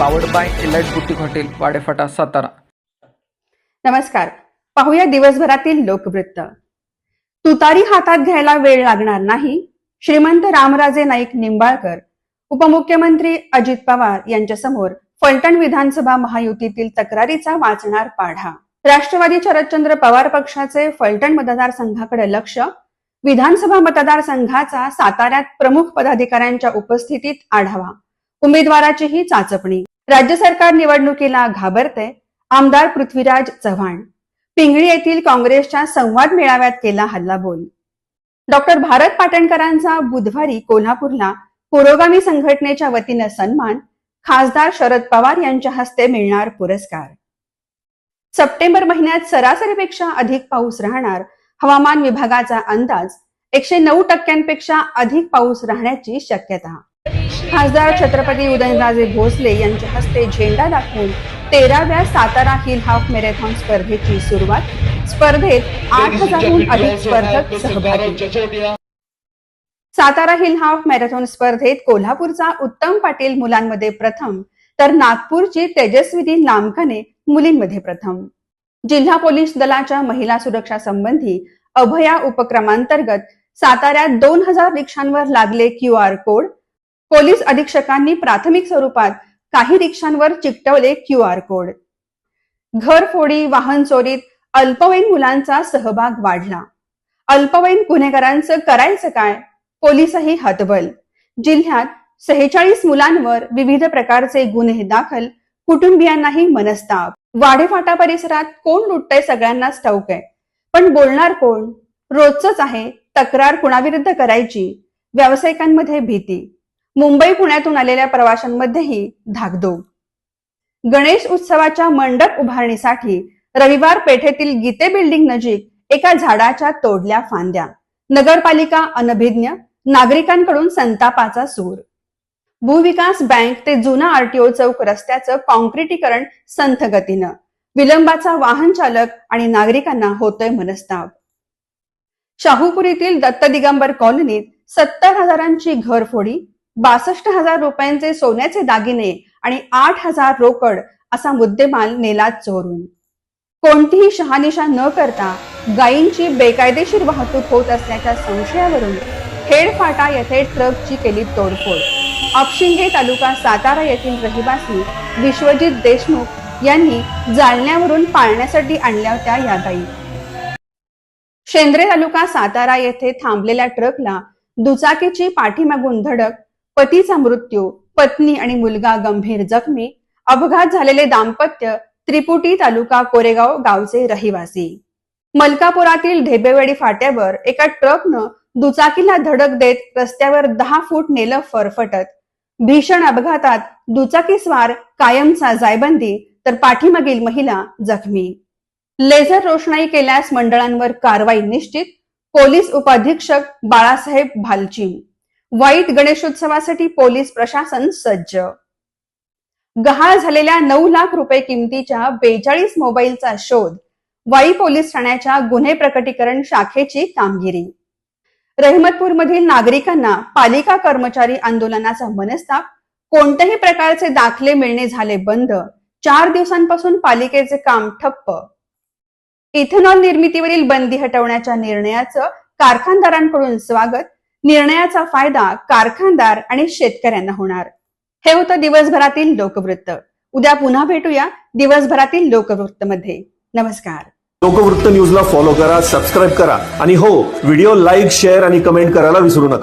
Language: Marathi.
Powered by elite boutique hotel Wadephata Satara. नमस्कार. पाहूया दिवसभरातील लोकवृत्त. तुतारी हातात घ्यायला वेळ लागणार नाही श्रीमंत रामराजे नाईक निंबाळकर उपमुख्यमंत्री अजित पवार यांच्यासमोर फलटण विधानसभा महायुतीतील तक्रारीचा वाचणार पाढा. राष्ट्रवादी शरदचंद्र पवार पक्षाचे फलटण मतदारसंघाकडे लक्ष विधानसभा मतदारसंघाचा साताऱ्यात प्रमुख पदाधिकाऱ्यांच्या उपस्थितीत आढावा. उमेदवाराचीही चाचपणी. राज्य सरकार निवडणुकीला घाबरते आमदार पृथ्वीराज चव्हाण. पिंगळी येथील काँग्रेसच्या संवाद मेळाव्यात केला हल्लाबोल. डॉक्टर भारत पाटणकरांचा बुधवारी कोल्हापूरला पुरोगामी संघटनेच्या वतीनं सन्मान खासदार शरद पवार यांच्या हस्ते मिळणार पुरस्कार. सप्टेंबर महिन्यात सरासरीपेक्षा अधिक पाऊस राहणार हवामान विभागाचा अंदाज एकशे नऊ टक्क्यांपेक्षा अधिक पाऊस राहण्याची शक्यता. खासदार छत्रपती उदयनराजे भोसले यांच्या हस्ते झेंडा दाखवून तेराव्या सातारा हिल हाफ मॅरेथॉन स्पर्धेची सुरुवात. स्पर्धेत आठ हजारहून अधिक स्पर्धक सहभागी. सातारा हिल हाफ मॅरेथॉन स्पर्धेत कोल्हापूरचा उत्तम पाटील मुलांमध्ये प्रथम तर नागपूरची तेजस्विनी लामकाने मुलींमध्ये प्रथम. जिल्हा पोलीस दलाच्या महिला सुरक्षा संबंधी अभया उपक्रमांतर्गत साताऱ्यात दोन हजार रिक्षांवर लागले क्यू आर कोड पोलीस अधीक्षकांनी प्राथमिक स्वरूपात काही रिक्षांवर चिकटवले क्यू आर कोड. घरफोडी वाहन चोरीत अल्पवयीन मुलांचा सहभाग वाढला. अल्पवयीन गुन्हेगारांचं करायचं काय? पोलीसही हतबल. जिल्ह्यात सेहेचाळीस मुलांवर विविध प्रकारचे गुन्हे दाखल कुटुंबियांनाही मनस्ताप. वाडेफाटा परिसरात कोण लुटतंय सगळ्यांनाच ठाऊक आहे. पण बोलणार कोण? रोजच आहे तक्रार कुणाविरुद्ध करायची? व्यावसायिकांमध्ये भीती. मुंबई पुण्यातून आलेल्या प्रवाशांमध्येही धाकधूक. गणेश उत्सवाच्या मंडप उभारणीसाठी रविवार पेठेतील गीते बिल्डिंग नजीक एका झाडाच्या तोडल्या फांद्या. नगरपालिका अनभिज्ञ नागरिकांकडून संतापाचा सूर. भूविकास बँक ते जुना आरटीओ चौक रस्त्याचं कॉन्क्रिटीकरण संथ गतीनं विलंबाचा वाहन चालक आणि नागरिकांना होतोय मनस्ताप. शाहूपुरीतील दत्त दिगंबर कॉलनीत सत्तर हजारांची घरफोडी बासष्ट हजार रुपयांचे सोन्याचे दागिने आणि आठ हजार रोकड असा मुद्देमाल नेला चोरून. कोणतीही शहानिशा न करता गायींची बेकायदेशीर वाहतूक होत असल्याच्या संशयावरून खेडफाटा येथे ट्रकची केली तोडफोड. अपशिंगे तालुका सातारा येथील रहिवासी विश्वजित देशमुख यांनी जालन्यावरून पाळण्यासाठी आणल्या होत्या या गायी. शेंद्रे तालुका सातारा येथे थांबलेल्या ट्रकला दुचाकीची पाठीमागून धडक पतीचा मृत्यू पत्नी आणि मुलगा गंभीर जखमी अपघात झालेले दाम्पत्य त्रिपुटी तालुका कोरेगाव गावचे रहिवासी. मलकापुरातील ढेबेवाडी फाट्यावर एका ट्रकनं दुचाकीला धडक देत रस्त्यावर दहा फूट नेलं फरफटत. भीषण अपघातात दुचाकीस्वार कायमचा जायबंदी तर पाठीमागील महिला जखमी. लेझर रोषणाई केल्यास मंडळांवर कारवाई निश्चित पोलीस उपाधीक्षक बाळासाहेब भालचीम वाईट गणेशोत्सवासाठी पोलीस प्रशासन सज्ज. गहाळ झालेल्या नऊ लाख रुपये किमतीच्या बेचाळीस मोबाईलचा शोध वाई पोलीस ठाण्याच्या गुन्हे प्रकटीकरण शाखेची कामगिरी. रहमतपूरमधील नागरिकांना पालिका कर्मचारी आंदोलनाचा मनस्ताप कोणत्याही प्रकारचे दाखले मिळणे झाले बंद चार दिवसांपासून पालिकेचे काम ठप्प. इथेनॉल निर्मितीवरील बंदी हटवण्याच्या निर्णयाचं कारखानदारांकडून स्वागत निर्णयाचा फायदा कारखानदार आणि शेतकऱ्यांना होणार. हे होतं दिवसभरातील लोकवृत्त. उद्या पुन्हा भेटूया दिवसभरातील लोकवृत्त मध्ये नमस्कार. लोकवृत्त न्यूजला फॉलो करा सबस्क्राईब करा. आणि हो व्हिडिओ लाईक शेअर आणि कमेंट करायला विसरू नका.